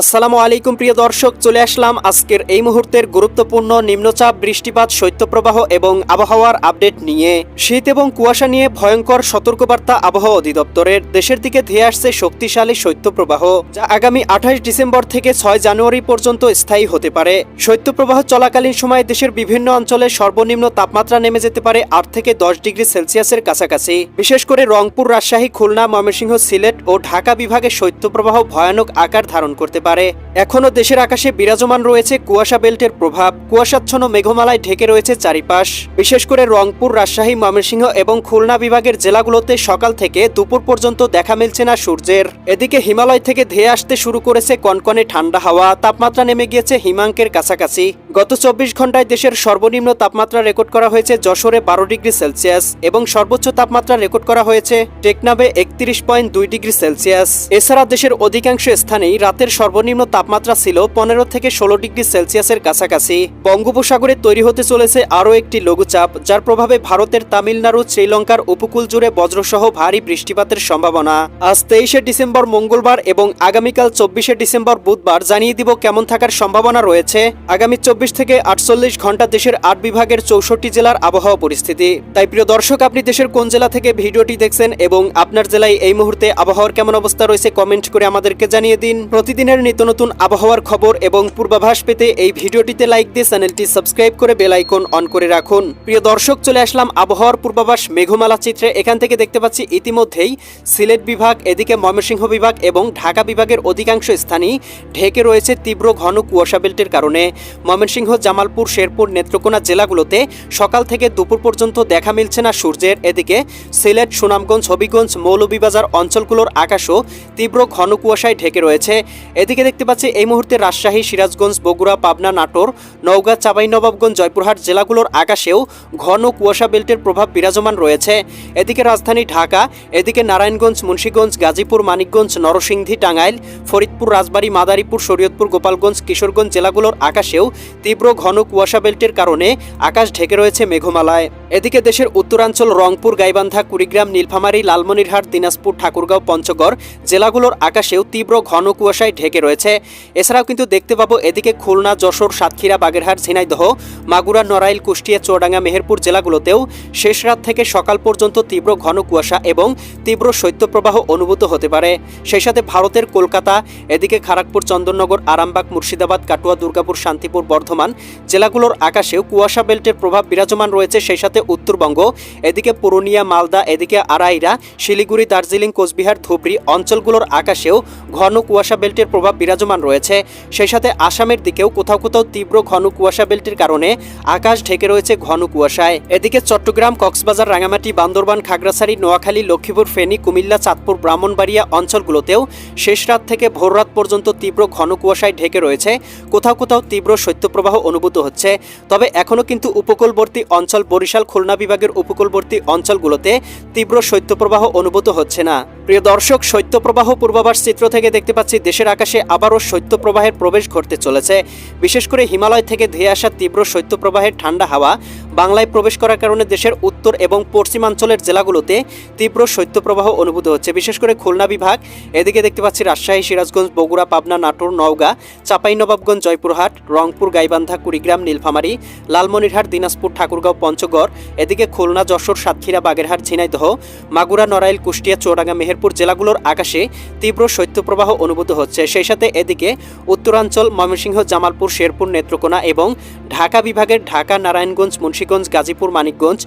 আসসালামু আলাইকুম, প্রিয় দর্শক, চলে আসলাম আজকের এই মুহূর্তের গুরুত্বপূর্ণ নিম্নচাপ, বৃষ্টিপাত, শৈত্যপ্রবাহ এবং আবহাওয়ার আপডেট নিয়ে। শীত এবং কুয়াশা নিয়ে ভয়ঙ্কর সতর্কবার্তা আবহাওয়া অধিদপ্তরের দেশের দিকে ধেয়ে আসছে শক্তিশালী শৈত্যপ্রবাহ, যা আগামী আঠাশ ডিসেম্বর থেকে ছয় জানুয়ারি পর্যন্ত স্থায়ী হতে পারে। শৈত্যপ্রবাহ চলাকালীন সময়ে দেশের বিভিন্ন অঞ্চলে সর্বনিম্ন তাপমাত্রা নেমে যেতে পারে আট থেকে দশ ডিগ্রি সেলসিয়াসের কাছাকাছি। বিশেষ করে রংপুর, রাজশাহী, খুলনা, ময়মনসিংহ, সিলেট ও ঢাকা বিভাগে শৈত্যপ্রবাহ ভয়ানক আকার ধারণ করতে পারে। এখনও দেশের আকাশে বিরাজমান রয়েছে কুয়াশা বেল্টের প্রভাব। কুয়াশাচ্ছন্ন মেঘমালায় ঢেকে রয়েছে চারিপাশ। বিশেষ করে রংপুর, রাজশাহী, ময়মনসিংহ এবং খুলনা বিভাগের জেলাগুলোতে সকাল থেকে দুপুর পর্যন্ত দেখা মিলছে না সূর্যের। এদিকে হিমালয় থেকে ধেয়ে আসতে শুরু করেছে কনকনে ঠান্ডা হাওয়া। তাপমাত্রা নেমে গিয়েছে হিমাঙ্কের কাছাকাছি। গত চব্বিশ ঘন্টায় দেশের সর্বনিম্ন তাপমাত্রা রেকর্ড করা হয়েছে যশোরে বারো ডিগ্রি সেলসিয়াস এবং সর্বোচ্চ তাপমাত্রা রেকর্ড করা হয়েছে টেকনাবে একত্রিশ পয়েন্ট দুই ডিগ্রি সেলসিয়াস। এছাড়া দেশের অধিকাংশ স্থানেই রাতের সর্বনিম্ন তাপমাত্রা ছিল পনেরো থেকে ষোলো ডিগ্রি সেলসিয়াসের কাছাকাছি। বঙ্গোপসাগরে তৈরি হতে চলেছে আরও একটি লঘুচাপ, যার প্রভাবে ভারতের তামিলনাড়ু, শ্রীলঙ্কার উপকূল জুড়ে বজ্রসহ ভারী বৃষ্টিপাতের সম্ভাবনা। আজ তেইশে ডিসেম্বর মঙ্গলবার এবং আগামীকাল চব্বিশে ডিসেম্বর বুধবার জানিয়ে দিব কেমন থাকার সম্ভাবনা রয়েছে। আগামী চব্বিশ থেকে আটচল্লিশ ঘণ্টা দেশের আট বিভাগের চৌষট্টি জেলার আবহাওয়া পরিস্থিতি। তাই প্রিয় দর্শক, আপনি দেশের কোন জেলা থেকে ভিডিওটি দেখছেন এবং আপনার জেলায় এই মুহূর্তে আবহাওয়ার কেমন অবস্থা রয়েছে, কমেন্ট করে আমাদেরকে জানিয়ে দিন। প্রতিদিনের নিত্য নতুন আবহাওয়ার খবর এবং পূর্বাভাস পেতে এই ভিডিওটিতে লাইক দিয়ে চ্যানেলটি সাবস্ক্রাইব করে বেল আইকন অন করে রাখুন। প্রিয় দর্শক, চলে আসলাম আবহাওয়ার পূর্বাভাস মেঘমালা চিত্রে। এখান থেকে দেখতে পাচ্ছি ইতিমধ্যেই সিলেট বিভাগ, এদিকে ময়মনসিংহ বিভাগ এবং ঢাকা বিভাগের অধিকাংশ স্থানই ঢেকে রয়েছে তীব্র ঘন কুয়াশা বেল্টের কারণে। ময়মনসিংহ, জামালপুর, শেরপুর, নেত্রকোনা জেলাগুলোতে সকাল থেকে দুপুর পর্যন্ত দেখা মিলছে না সূর্যের। এদিকে সিলেট, সুনামগঞ্জ, হবিগঞ্জ, মৌলভীবাজার অঞ্চলগুলোর আকাশও তীব্র ঘন কুয়াশায় ঢেকে রয়েছে। এদিকে দেখতে পাচ্ছি এই মুহূর্তে রাজশাহী, সিরাজগঞ্জ, বগুড়া, পাবনা, নাটোর, নওগাঁ চাঁপাইনবাবগঞ্জ জয়পুরহাট জেলাগুলোর আকাশেও ঘন কুয়াশা বেল্টের প্রভাব বিরাজমান রয়েছে। এদিকে রাজধানী ঢাকা, এদিকে নারায়ণগঞ্জ, মুন্সীগঞ্জ, গাজীপুর, মানিকগঞ্জ, নরসিংদী, টাঙ্গাইল, ফরিদপুর, রাজবাড়ী, মাদারীপুর, শরীয়তপুর, গোপালগঞ্জ, কিশোরগঞ্জ জেলাগুলোর আকাশেও তীব্র ঘন কুয়াশা বেল্টের কারণে আকাশ ঢেকে রয়েছে মেঘমালায়। এদিকে দেশের উত্তরাঞ্চল, রংপুর, গাইবান্ধা, কুড়িগ্রাম, নীলফামারী, লালমনিরহাট, দিনাজপুর, ঠাকুরগাঁও, পঞ্চগড় জেলাগুলোর আকাশেও তীব্র ঘন কুয়াশায় ঢেকে রয়েছে। এছাড়াও কিন্তু দেখতে পাবো এদিকে খুলনা, যশোর, সাতক্ষীরা, বাগেরহাট, ঝিনাইদহ, মাগুরা, নড়াইল, কুষ্টিয়া, চুয়াডাঙ্গা, মেহেরপুর জেলাগুলোতেও শেষ রাত থেকে সকাল পর্যন্ত তীব্র ঘন কুয়াশা এবং তীব্র শৈত্যপ্রবাহ অনুভূত হতে পারে। সেই সাথে ভারতের কলকাতা, এদিকে খড়গপুর চন্দননগর, আরামবাগ, মুর্শিদাবাদ, কাটুয়া, দুর্গাপুর, শান্তিপুর, বর্ধমান জেলাগুলোর আকাশেও কুয়াশা বেল্টের প্রভাব বিরাজমান রয়েছে। সেই সাথে উত্তরবঙ্গ, এদিকে পুরুলিয়া, মালদা, এদিকে আড়াইরা শিলিগুড়ি, দার্জিলিং, কোচবিহার, ধুবড়ি অঞ্চলগুলোর আকাশেও ঘন কুয়াশা বেল্টের প্রভাব বিরাজমান রয়েছে। সেই সাথে আসামের দিকেও কোথাও কোথাও তীব্র ঘন কুয়াশা বেল্টের কারণে আকাশ ঢেকে রয়েছে ঘন কুয়াশায়। এদিকে চট্টগ্রাম, কক্সবাজার রাঙামাটি বান্দরবান, খাগড়াছড়ি, নোয়াখালী, লক্ষ্মীপুর, ফেনী, কুমিল্লা, চাঁদপুর, ব্রাহ্মণবাড়িয়া অঞ্চলগুলোতেও শেষ রাত থেকে ভোররাত পর্যন্ত তীব্র ঘন কুয়াশায় ঢেকে রয়েছে। কোথাও কোথাও তীব্র শৈত্যপ্রবাহ অনুভূত হচ্ছে। তবে এখনও কিন্তু উপকূলবর্তী অঞ্চল বরিশাল, খুলনা বিভাগের উপকূলবর্তী অঞ্চলগুলোতে তীব্র শৈত্যপ্রবাহ অনুভূত হচ্ছে না। প্রিয় দর্শক, শৈত্যপ্রবাহ পূর্বাভাস চিত্র থেকে দেখতে পাচ্ছি, দেশের আকাশে আবারও শৈত্যপ্রবাহের প্রবেশ ঘটতে চলেছে। বিশেষ করে হিমালয় থেকে ধেয়ে আসা তীব্র শৈত্যপ্রবাহের ঠান্ডা হাওয়া বাংলায় প্রবেশ করার কারণে দেশের উত্তর এবং পশ্চিমাঞ্চলের জেলাগুলোতে তীব্র শৈত্যপ্রবাহ অনুভূত হচ্ছে। বিশেষ করে খুলনা বিভাগ, এদিকে দেখতে পাচ্ছি রাজশাহী, সিরাজগঞ্জ, বগুড়া, পাবনা, নাটোর, নওগাঁ চাঁপাইনবাবগঞ্জ জয়পুরহাট, রংপুর, গাইবান্ধা, কুড়িগ্রাম, নীলফামারী, লালমনিরহাট, দিনাজপুর, ঠাকুরগাঁও, পঞ্চগড়, এদিকে খুলনা, যশোর, সাতক্ষীরা, বাগেরহাট, ঝিনাইদহ, মাগুরা, নড়াইল, কুষ্টিয়া চৌডাঙ্গা মেহেরপুর জেলাগুলোর আকাশে তীব্র শৈত্যপ্রবাহ অনুভূত হচ্ছে। সেই সাথে এদিকে উত্তরাঞ্চল, ময়মনসিংহ, জামালপুর, শেরপুর, নেত্রকোনা এবং ঢাকা বিভাগের ঢাকা, নারায়ণগঞ্জ, মুন্সীগঞ্জ, গাজীপুর, মানিকগঞ্জ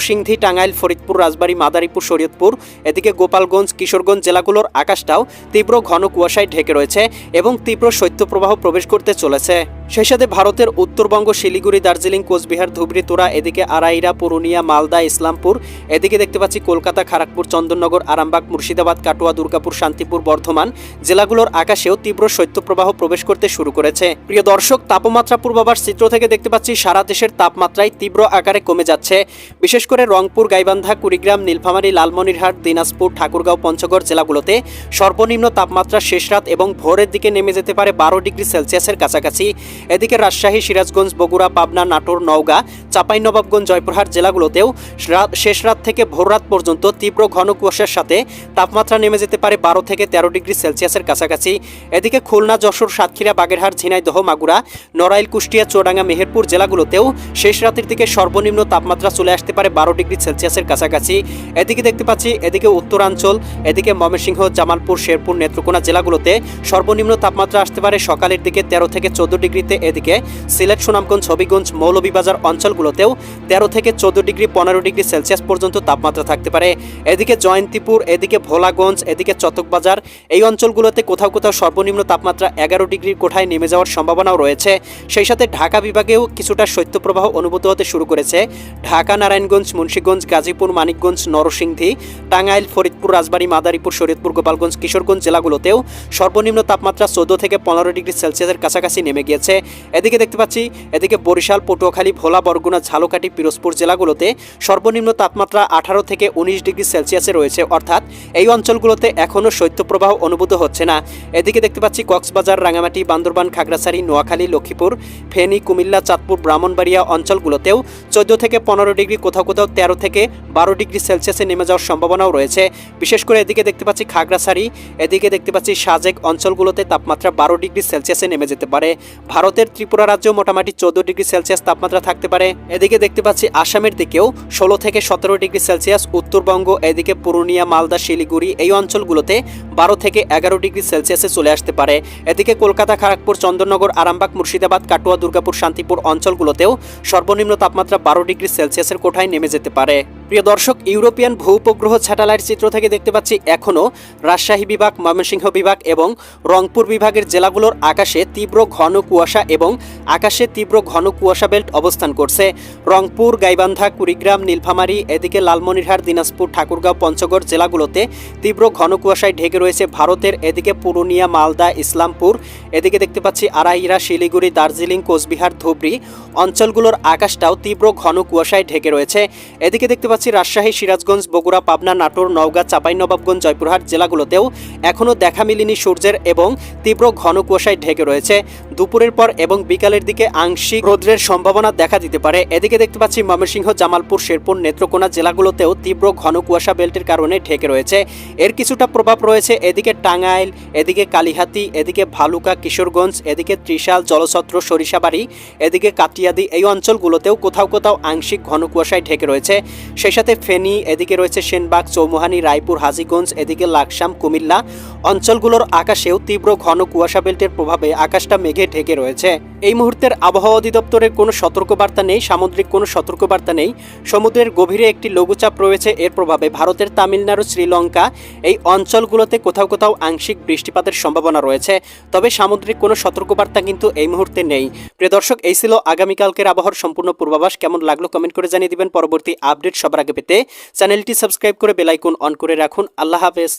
নরসিংদী, টাঙ্গাইল, ফরিদপুর, রাজবাড়ী, মাদারীপুর, শরীয়তপুর, এদিকে গোপালগঞ্জ, কিশোরগঞ্জ জেলাগুলোর আকাশটাও তীব্র ঘন কুয়াশায় ঢেকে রয়েছে এবং তীব্র শৈত্যপ্রবাহ প্রবেশ করতে চলেছে। সেই সাথে ভারতের উত্তরবঙ্গ, শিলিগুড়ি, দার্জিলিং, কোচবিহার, ধুবড়ি, তোরা, এদিকে আড়াইরা পুরুলিয়া, মালদা, ইসলামপুর, এদিকে দেখতে পাচ্ছি কলকাতা খড়গপুর চন্দননগর, আরামবাগ, মুর্শিদাবাদ, কাটোয়া, দুর্গাপুর, শান্তিপুর, বর্ধমান জেলাগুলোর আকাশেও তীব্র শৈত্যপ্রবাহ প্রবেশ করতে শুরু করেছে। প্রিয় দর্শক, তাপমাত্রা পূর্বাভাস চিত্র থেকে দেখতে পাচ্ছি সারা দেশের তাপমাত্রায় তীব্র আকারে কমে যাচ্ছে। বিশেষ করে রংপুর, গাইবান্ধা, কুড়িগ্রাম, নীলফামারী, লালমনিরহাট, দিনাজপুর, ঠাকুরগাঁও, পঞ্চগড় জেলাগুলোতে সর্বনিম্ন তাপমাত্রা শেষ রাত এবং ভোরের দিকে নেমে যেতে পারে বারো ডিগ্রি সেলসিয়াসের কাছাকাছি। এদিকে রাজশাহী, সিরাজগঞ্জ, বগুড়া, পাবনা, নাটোর, নওগাঁ, চাঁপাইনবাবগঞ্জ, জয়পুরহাট জেলাগুলোতেও শেষ রাত থেকে ভোররাত পর্যন্ত তীব্র ঘন কুয়াশার সাথে তাপমাত্রা নেমে যেতে পারে বারো থেকে তেরো ডিগ্রি সেলসিয়াসের কাছাকাছি। এদিকে খুলনা, যশোর, সাতক্ষীরা, বাগেরহাট, ঝিনাইদহ, মাগুরা, নড়াইল, কুষ্টিয়া, চুয়াডাঙ্গা, মেহেরপুর জেলাগুলোতেও শেষ রাতের দিকে সর্বনিম্ন তাপমাত্রা চলে আসতে পারে বারো ডিগ্রি সেলসিয়াসের কাছাকাছি। এদিকে দেখতে পাচ্ছি, এদিকে উত্তরাঞ্চল, এদিকে ময়মনসিংহ, জামালপুর, শেরপুর, নেত্রকোনা জেলাগুলোতে সর্বনিম্ন তাপমাত্রা আসতে পারে সকালের দিকে তেরো থেকে চোদ্দ ডিগ্রিতে এদিকে সিলেট সুনামগঞ্জ, হবিগঞ্জ, মৌলভীবাজার অঞ্চলগুলোতেও তেরো থেকে চোদ্দ ডিগ্রি, পনেরো ডিগ্রি সেলসিয়াস পর্যন্ত তাপমাত্রা থাকতে পারে। এদিকে জয়ন্তীপুর, এদিকে ভোলাগঞ্জ, এদিকে চতকবাজার, এই অঞ্চলগুলোতে কোথাও কোথাও সর্বনিম্ন তাপমাত্রা এগারো ডিগ্রির কোঠায় নেমে যাওয়ার সম্ভাবনাও রয়েছে। সেই সাথে ঢাকা বিভাগেও কিছুটা শৈত্যপ্রবাহ অনুভূত হতে শুরু করেছে। ঢাকা, নারায়ণগঞ্জ, মুন্সীগঞ্জ, গাজীপুর, মানিকগঞ্জ, নরসিংদী, টাঙ্গাইল, ফরিদপুর, রাজবাড়ী, মাদারীপুর, শরীয়তপুর, গোপালগঞ্জ, কিশোরগঞ্জ জেলাগুলোতেও সর্বনিম্ন তাপমাত্রা চোদ্দ থেকে পনেরো ডিগ্রি সেলসিয়াসের কাছাকাছি নেমে গিয়েছে। এদিকে দেখতে পাচ্ছি, এদিকে বরিশাল, পটুয়াখালী, ভোলা, বরগুনা, ঝালকাঠি, পিরোজপুর জেলাগুলোতে সর্বনিম্ন তাপমাত্রা আঠারো থেকে উনিশ ডিগ্রি সেলসিয়াসে রয়েছে। অর্থাৎ এই অঞ্চলগুলোতে এখনও শৈত্যপ্রবাহ অনুভূত হচ্ছে না। এদিকে দেখতে পাচ্ছি, কক্সবাজার রাঙামাটি বান্দরবান, খাগড়াছড়ি, নোয়াখালী, লক্ষ্মীপুর, ফেনী, কুমিল্লা, চাঁদপুর, ব্রাহ্মণবাড়িয়া অঞ্চলগুলোতেও চোদ্দ থেকে পনেরো ডিগ্রি, কোথাও কোথাও তেরো থেকে বারো ডিগ্রি সেলসিয়াসে নেমে যাওয়ার সম্ভাবনাও রয়েছে। বিশেষ করে এদিকে দেখতে পাচ্ছি, খাগড়াছড়ি, এদিকে দেখতে পাচ্ছি, সাজেক অঞ্চলগুলোতে তাপমাত্রা বারো ডিগ্রি সেলসিয়াসে নেমে যেতে পারে। ভারতের ত্রিপুরা রাজ্যেও মোটামুটি চোদ্দ ডিগ্রি সেলসিয়াস তাপমাত্রা থাকতে পারে। এদিকে দেখতে পাচ্ছি আসামের দিকেও ষোলো থেকে সতেরো ডিগ্রি সেলসিয়াস, উত্তরবঙ্গ, এদিকে পুরুলিয়া, মালদা, শিলিগুড়ি এই অঞ্চলগুলোতে বারো থেকে এগারো ডিগ্রি সেলসিয়াসে চলে আসতে পারে। এদিকে কলকাতা খড়গপুর চন্দননগর, আরামবাগ, মুর্শিদাবাদ, কাটোয়া, দুর্গাপুর, শান্তিপুর অঞ্চলগুলোতেও সর্বনিম্ন তাপমাত্রা বারো ডিগ্রি সেলসিয়াসের কোঠায় নেমে যেতে পারে। প্রিয় দর্শক, ইউরোপিয়ান ভূপগ্রহ স্যাটেলাইট চিত্র থেকে দেখতে পাচ্ছি এখনও রাজশাহী বিভাগ, ময়মনসিংহ বিভাগ এবং রংপুর বিভাগের জেলাগুলোর আকাশে তীব্র ঘন কুয়াশা এবং আকাশে তীব্র ঘন কুয়াশা বেল্ট অবস্থান করছে। রংপুর, গাইবান্ধা, কুড়িগ্রাম, নীলফামারী, এদিকে লালমনিরহাট, দিনাজপুর, ঠাকুরগাঁও, পঞ্চগড় জেলাগুলোতে তীব্র ঘন কুয়াশায় ঢেকে রয়েছে ভারতের, এদিকে পুরুলিয়া, মালদা, ইসলামপুর, এদিকে দেখতে পাচ্ছি আড়াইরা, শিলিগুড়ি, দার্জিলিং, কোচবিহার, ধুবড়ি অঞ্চলগুলোর আকাশটাও তীব্র ঘন কুয়াশায় ঢেকে রয়েছে। এদিকে দেখতে পাচ্ছি রাজশাহী, সিরাজগঞ্জ, বগুড়া, পাবনা, নাটোর, নওগাঁ, চাঁপাইনবাবগঞ্জ, জয়পুরহাট জেলাগুলোতেও এখনও দেখা মিলেনি সূর্যের এবং তীব্র ঘন কুয়াশায় ঢেকে রয়েছে। দুপুরের পর এবং বিকালের দিকে আংশিক রোদ্রের সম্ভাবনা দেখা দিতে পারে। এদিকে দেখতে পাচ্ছি ময়মনসিংহ, জামালপুর, শেরপুর, নেত্রকোনা জেলাগুলোতেও তীব্র ঘন কুয়াশা বেল্টের কারণে ঢেকে রয়েছে। এর কিছুটা প্রভাব রয়েছে এদিকে টাঙ্গাইল, এদিকে কালিহাতি, এদিকে ভালুকা, কিশোরগঞ্জ, এদিকে ত্রিশাল, জলছত্র, সরিষাবাড়ি, এদিকে কাটিয়াদি এই অঞ্চলগুলোতেও কোথাও কোথাও আংশিক ঘন কুয়াশায় ঢেকে রয়েছে। সাথে ফেনী, এদিকে রয়েছে সেনবাগ, চৌমুহানি, রায়পুর, হাজীগঞ্জ, এদিকে লাকসাম, কুমিল্লা অঞ্চলগুলোর আকাশেও তীব্র ঘন কুয়াশা বেল্টের প্রভাবে আকাশটা মেঘে ঢেকে রয়েছে। এই মুহূর্তের আবহাওয়া অধিদপ্তরের কোনো সতর্কবার্তা নেই, সামুদ্রিক কোনো সতর্কবার্তা নেই। সমুদ্রের গভীরে একটি লঘুচাপ রয়েছে, এর প্রভাবে ভারতের তামিলনাড়ু, শ্রীলঙ্কা এই অঞ্চলগুলোতে কোথাও কোথাও আংশিক বৃষ্টিপাতের সম্ভাবনা রয়েছে। তবে সামুদ্রিক কোনো সতর্কবার্তা কিন্তু এই মুহূর্তে নেই। প্রিয় দর্শক, এই ছিল আগামীকালকের আবহাওয়ার সম্পূর্ণ পূর্বাভাস। কেমন লাগল কমেন্ট করে জানিয়ে দিবেন। পরবর্তী আপডেট আগে পেতে চ্যানেলটি সাবস্ক্রাইব করে বেলাইকন অন করে রাখুন। আল্লাহ হাফেজ।